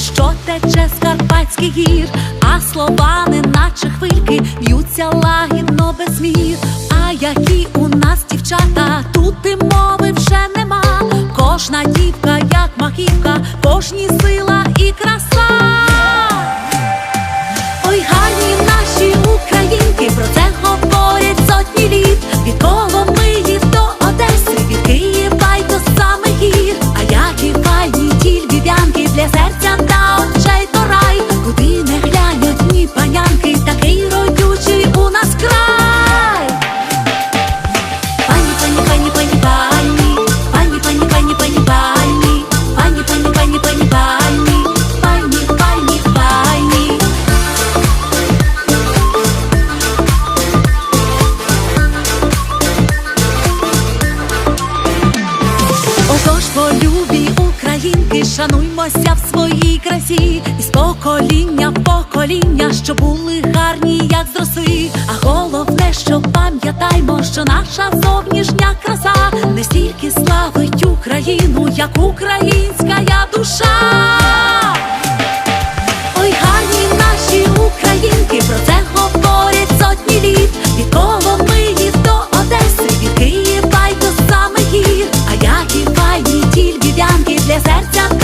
що тече з Карпатських гір, а слова, не наче хвильки, б'ються лагідно без мір. А які у нас дівчата, тут і мови вже нема. Кожна дівка, як махівка, кожні сила і краса. Батько, любі українки, шануймося в своїй красі, із покоління в покоління, що були гарні, як зросли. А головне, що пам'ятаймо, що наша зовнішня краса не стільки славить Україну, як українська. Lezer